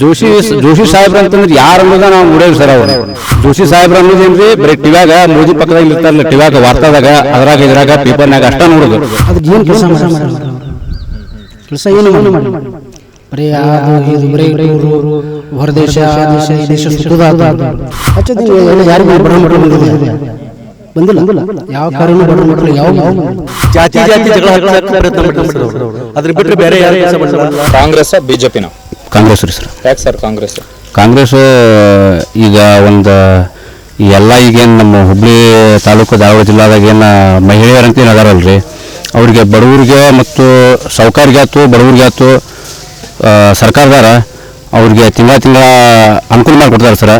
ಜೋಶಿ ಜೋಶಿ ಸಾಹೇಬ್ರ ಅಂತಂದ್ರೆ ಯಾರು ಅನ್ನೋದ ನಾವು ನೋಡೇವಿ ಸರ್ ಅವರು. ಜೋಶಿ ಸಾಹೇಬ್ರ ಅನ್ನೋದೇನ್ರಿ ಬರೀ ಟಿವ್ಯಾಗ ಮೋದಿ ಪಕ್ಕದಾಗ ಇರ್ತಾರಲ್ಲ ಟಿವ್ಯಾಗ ವಾರ್ತಾದಾಗ ಅದ್ರಾಗ ಇದ್ರಾಗ ಪೇಪರ್ನಾಗ ಅಷ್ಟ ನೋಡುದು. ಏನು ಕೆಲಸ ಕೆಲಸ ಏನು ಮಾಡಿ ಬರೀ ಅದು ಇದು ಬರೀ ಟೂರು ಹೊರದೇಶ ದೇಶ ಈ ದೇಶ ಸುತ್ತದ ಹಚ್ಚೋದು ಯಾರಿಗೂ ಬಡ ಮಕ್ಕಳು ಬಂದಿದೆ ಬಂದಿಲ್ಲ. ಯಾವ ಕಾರಣನೂ ಬಡ ಮಕ್ಕಳು ಯಾವ ಯಾವ ಜಾತಿ ಜಾತಿ ಜಗಳ ಪ್ರಯತ್ನ. ಅದ್ರ ಬಿಟ್ಟರೆ ಬೇರೆ ಯಾರು ಕಾಂಗ್ರೆಸ್ ಬಿಜೆಪಿನ ಕಾಂಗ್ರೆಸ್ ರೀ ಸರ್. ಯಾಕೆ ಸರ್ ಕಾಂಗ್ರೆಸ್? ಕಾಂಗ್ರೆಸ್ ಈಗ ಒಂದು ಈ ಎಲ್ಲ ಈಗೇನು ನಮ್ಮ ಹುಬ್ಳಿ ತಾಲೂಕು ಧಾರವಾಡ ಜಿಲ್ಲಾದಾಗ ಏನು ಮಹಿಳೆಯರಂತ ಏನು ಅದಾರಲ್ರಿ ಅವ್ರಿಗೆ ಬಡವರಿಗೆ ಮತ್ತು ಸಾವುಕಾರಿಗೆ ಆಯ್ತು ಬಡವರಿಗೆ ಆಯ್ತು ಸರ್ಕಾರದಾರ ಅವ್ರಿಗೆ ತಿಂಗಳ ತಿಂಗಳ ಅನುಕೂಲ ಮಾಡಿಕೊಡ್ತಾರೆ ಸರ.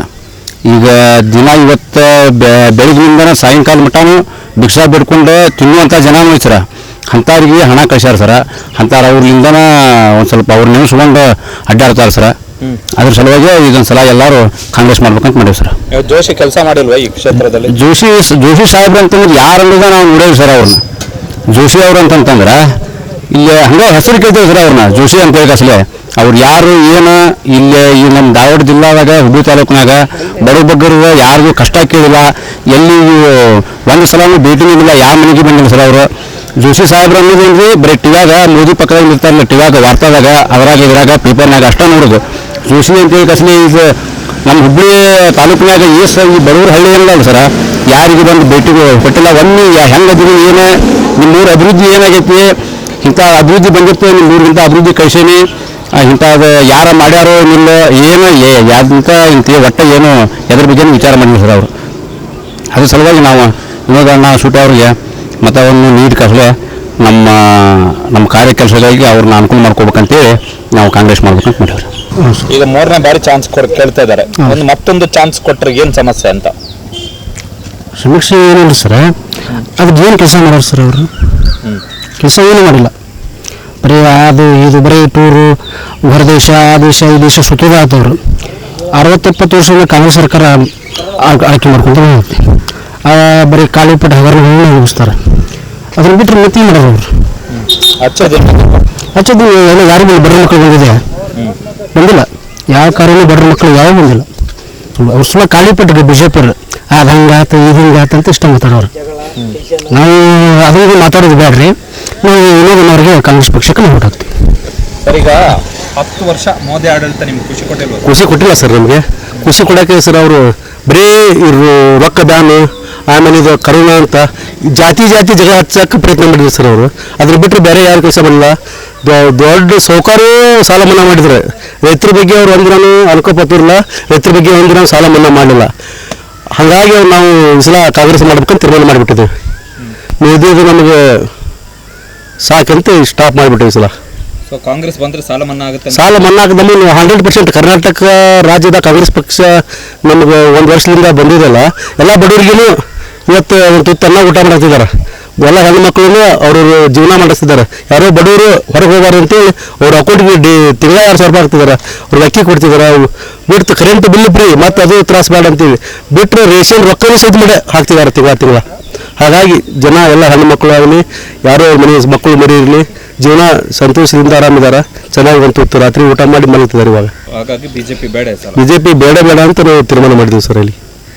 ಈಗ ದಿನ ಇವತ್ತು ಬೆ- ಬೆಳಗ್ಗಿನಿಂದನ ಸಾಯಂಕಾಲ ಮಟ್ಟನೂ ಭಿಕ್ಷಾ ಬಿಡ್ಕೊಂಡು ತಿನ್ನುವಂಥ ಜನ ಸರ. ಅಂಥವ್ರಿಗೆ ಹಣ ಕಳಿಸ್ಯಾರ ಸರ. ಅಂಥವ್ರು ಅವ್ರಿಂದ ಒಂದು ಸ್ವಲ್ಪ ಅವ್ರ ನೆನೆಸ್ಕೊಂಡು ಅಡ್ಡಾಡ್ತಾರೆ ಸರ. ಅದ್ರ ಸಲುವಾಗಿ ಇದೊಂದು ಸಲ ಎಲ್ಲರೂ ಕಾಂಗ್ರೆಸ್ ಮಾಡ್ಬೇಕಂತ ಮಾಡೀವಿ ಸರ್. ಜೋಶಿ ಕೆಲಸ ಮಾಡಿಲ್ವಾ ಈ ಕ್ಷೇತ್ರದಲ್ಲಿ? ಜೋಶಿ ಜೋಶಿ ಸಾಹೇಬ್ರು ಅಂತಂದ್ರೆ ಯಾರು ಅನ್ನೋದ ನಾವು ನೋಡೇವಿ ಸರ್ ಅವ್ರನ್ನ ಜೋಶಿ ಅವ್ರು ಅಂತಂತಂದ್ರೆ ಇಲ್ಲಿ ಹಂಗೆ ಹೆಸರು ಕೇಳ್ತೇವೆ ಸರ್ ಅವ್ರನ್ನ ಜೋಶಿ ಅಂತ ಹೇಳಿ ಅಸಲೇ. ಅವ್ರು ಯಾರು ಏನು ಇಲ್ಲಿ ಈ ನಮ್ಮ ಧಾರವಾಡ ಜಿಲ್ಲಾದಾಗ ಹುಬ್ಬಳ್ಳಿ ತಾಲೂಕಿನಾಗ ಬಡ ಬಗ್ಗರು ಯಾರಿಗೂ ಕಷ್ಟ ಕೇಳಿಲ್ಲ ಎಲ್ಲಿ ಒಂದು ಸಲನೂ ಭೇಟಿ ನೀಡಿಲ್ಲ ಯಾವ ಮನೆಗೆ ಬಂದಿಲ್ಲ ಸರ್ ಅವರು. ಜೋಶಿ ಸಾಹೇಬ್ರು ಅನ್ನೋದೇನ್ರಿ ಬರೀ ಟಿವಾಗ ಮೋದಿ ಪಕ್ಕದಾಗ ನಿಲ್ತಾರಲ್ಲ ಟಿವಾಗ ವಾರ್ತಾದಾಗ ಅದರಾಗ ಇದ್ರಾಗ ಪೇಪರ್ನಾಗ ಅಷ್ಟೇ ನೋಡೋದು. ಜೋಶಿ ಅಂತ ಹೇಳಿ ಕಸನಿ ಈಗ ನಮ್ಮ ಹುಬ್ಬಳ್ಳಿ ತಾಲೂಕಿನಾಗ ಈ ಸರ್ ಈ ಬಡವ್ರ ಹಳ್ಳಿ ಏನಲ್ಲ ಸರ. ಯಾರಿಗೆ ಬಂದು ಭೇಟಿ ಕೊಟ್ಟಿಲ್ಲ ಒಮ್ಮೆ ಹೆಂಗದಿರಿ ಏನು, ನಿಮ್ಮೂರ ಅಭಿವೃದ್ಧಿ ಏನಾಗೈತಿ? ಇಂಥ ಅಭಿವೃದ್ಧಿ ಬಂದಿತ್ತು ನಿಮ್ಮ ಊರಿಗಿಂತ ಅಭಿವೃದ್ಧಿ ಕಳ್ಸೀನಿ. ಇಂಥದ್ದು ಯಾರ ಮಾಡ್ಯಾರೋ ನಿಲ್ಲ ಏನು ಯಾವ್ದಂತ ಇಂಥ ಒಟ್ಟ ಏನು ಎದ್ರ ಬಗ್ಗೆ ವಿಚಾರ ಮಾಡಿದ್ರು ಸರ್ ಅವರು. ಅದ್ರ ಸಲುವಾಗಿ ನಾವು ನಾವು ಶೂಟ್ ಅವ್ರಿಗೆ ಮತವನ್ನು ನೀಡಿ ಕಸಲೆ ನಮ್ಮ ನಮ್ಮ ಕಾರ್ಯಕೆಲಸಗಳಿಗೆ ಅವ್ರನ್ನ ಅನುಕೂಲ ಮಾಡ್ಕೋಬೇಕಂತೇಳಿ ನಾವು ಕಾಂಗ್ರೆಸ್ ಮಾಡ್ಬೇಕಂತ ಮಾಡಿದ್ರು ಈಗ ಮೂರನೇ ಬಾರಿ ಚಾನ್ಸ್ ಕೊಡ್ ಕೇಳ್ತಾ ಇದ್ದಾರೆ. ಒಂದು ಮತ್ತೊಂದು ಚಾನ್ಸ್ ಕೊಟ್ಟರೆ ಏನು ಸಮಸ್ಯೆ ಅಂತ? ಸಮೀಕ್ಷೆ ಏನಿಲ್ಲ ಸರ್. ಅದಕ್ಕೆ ಏನು ಕೆಲಸ ಮಾಡೋರು ಸರ್ ಅವರು? ಕೆಲಸ ಏನೂ ಮಾಡಿಲ್ಲ. ಬರೀ ಅದು ಇದು ಬರೀ ಟೂರು ಹೊರದೇಶ ಆ ದೇಶ ಈ ದೇಶ ಸುತ್ತದ ಆದವರು. ಅರವತ್ತೆಪ್ಪತ್ತು ವರ್ಷದಿಂದ ಕಾಂಗ್ರೆಸ್ ಸರ್ಕಾರ ಆಯ್ಕೆ ಮಾಡ್ಕೊಂತ ಬರೀ ಖಾಲಿ ಪಟ್ಟು ಹಗರಣ ಮುಗಿಸ್ತಾರೆ ಅದನ್ನ ಬಿಟ್ಟರೆ ಮತ್ತೆ ಮಾಡೋದು ಅವರು? ಹಚ್ಚೋದು ಎಲ್ಲ ಯಾರಿಗೂ ಬಡ ಮಕ್ಕಳು ಬಂದಿದೆ. ಬಂದಿಲ್ಲ. ಯಾವ ಕಾರಣ ಬಡ ಮಕ್ಕಳು ಯಾವ ಬಂದಿಲ್ಲ. ಅವ್ರು ಸುಮ್ಮನೆ ಖಾಲಿ ಪಟ್ಟಿದ್ರು ಬಿ ಜೆ ಪಿಯವರು ಅದು ಹಂಗಾತ ಇದು ಹಿಂಗಾತ ಅಂತ ಇಷ್ಟ ಮಾತಾಡೋರು ನಾವು ಅದನ್ನು ಮಾತಾಡೋದು ಬೇಡ್ರಿ. ನಾವು ಅವ್ರಿಗೆ ಕಾಂಗ್ರೆಸ್ ಪಕ್ಷಕ್ಕೆ ನಾವು ಈಗ ಹತ್ತು ವರ್ಷ ಮೋದಿ ಆಡಳಿತ ನಿಮ್ಗೆ ಖುಷಿ ಕೊಟ್ಟಿಲ್ಲ ಖುಷಿ ಕೊಟ್ಟಿಲ್ಲ ಸರ್ ನಮಗೆ. ಖುಷಿ ಕೊಡೋಕೆ ಸರ್ ಅವರು ಬರೀ ಇವರು ರೊಕ್ಕ ಬ್ಯಾನು ಆಮೇಲೆ ಇದು ಕರೋನಾ ಅಂತ ಜಾತಿ ಜಾತಿ ಜಗಳ ಹಚ್ಚಕ್ಕೆ ಪ್ರಯತ್ನ ಮಾಡಿದ್ರು ಸರ್ ಅವರು. ಅದ್ರ ಬಿಟ್ಟರೆ ಬೇರೆ ಯಾರು ಕೆಲಸ ಬರಲ್ಲ ದೊಡ್ಡ ಸೌಕರ್ಯ ಸಾಲ ಮನ್ನಾ ಮಾಡಿದ್ರು. ರೈತರ ಬಗ್ಗೆ ಅವ್ರು ಒಂದಿನೂ ಅನ್ಕೋಪತ್ತಿರಲಿಲ್ಲ. ರೈತರ ಬಗ್ಗೆ ಒಂದಿನ ಸಾಲ ಮನ್ನಾ ಮಾಡಲಿಲ್ಲ. ಹಾಗಾಗಿ ನಾವು ಈ ಸಲ ಕಾಂಗ್ರೆಸ್ ಮಾಡ್ಬೇಕಂತ ತೀರ್ಮಾನ ಮಾಡಿಬಿಟ್ಟಿದ್ದೇವೆ. ಇದು ನಮಗೆ ಸಾಕಂತ ಸ್ಟಾಪ್ ಮಾಡಿಬಿಟ್ಟಿವಿ ಸಲ. ಕಾಂಗ್ರೆಸ್ ಬಂದ್ರೆ ಸಾಲ ಮನ್ನಾ ಆಗುತ್ತೆ ಸಾಲ ಮನ್ನಾ ನೀವು ಹಂಡ್ರೆಡ್ ಪರ್ಸೆಂಟ್ ಕರ್ನಾಟಕ ರಾಜ್ಯದ ಕಾಂಗ್ರೆಸ್ ಪಕ್ಷ ನಮ್ಗೆ ಒಂದು ವರ್ಷದಿಂದ ಬಂದಿದೆಲ್ಲ, ಎಲ್ಲ ಬಡವರಿಗೂ ಇವತ್ತು ಒಂದು ತುತ್ತು ಅನ್ನ ಊಟ ಮಾಡ್ತಿದ್ದಾರೆ ಎಲ್ಲ ಹೆಣ್ಣು ಮಕ್ಕಳನ್ನು ಅವರು ಜೀವನ ಮಾಡಿಸ್ತಿದ್ದಾರೆ ಯಾರೋ ಬಡವರು ಹೊರಗೆ ಹೋಗಾರ ಅಂತೇಳಿ ಅವ್ರ ಅಕೌಂಟ್ಗೆ ಡಿ ತಿಂಗಳ ಎರಡು ಸಾವಿರ ರೂಪಾಯಿ ಹಾಕ್ತಿದ್ದಾರೆ ಅವ್ರಿಗೆ ಅಕ್ಕಿ ಕೊಡ್ತಿದ್ದಾರೆ ಬಿಟ್ಟು ಕರೆಂಟ್ ಬಿಲ್ ಫ್ರೀ ಮತ್ತು ಅದು ತ್ರಾಸ ಬೇಡ ಅಂತೀವಿ. ಬಿಟ್ಟರೆ ರೇಷನ್ ರೊಕ್ಕನೂ ಸಹಿತ ಮಾಡಿ ಹಾಕ್ತಿದ್ದಾರೆ ತಿಂಗಳ ತಿಂಗಳ. ಹಾಗಾಗಿ ಜನ ಎಲ್ಲ ಹೆಣ್ಣು ಮಕ್ಕಳು ಆಗಲಿ ಯಾರೋ ಮನೆ ಮಕ್ಕಳು ಮರಿ ಇರಲಿ ಜೀವನ ಸಂತೋಷದಿಂದ ಆರಾಮಿದಾರ ಚೆನ್ನಾಗಿ ಬಂತು ರಾತ್ರಿ ಊಟ ಮಾಡಿ ಮಲಗ್ತಿದ್ದಾರೆ ಇವಾಗ. ಹಾಗಾಗಿ ಬಿಜೆಪಿ ಬೇಡ ಬಿಜೆಪಿ ಬೇಡ ಬೇಡ ಅಂತ ನಾವು ತೀರ್ಮಾನ ಮಾಡಿದ್ವಿ ಸರ್ ಇಲ್ಲಿ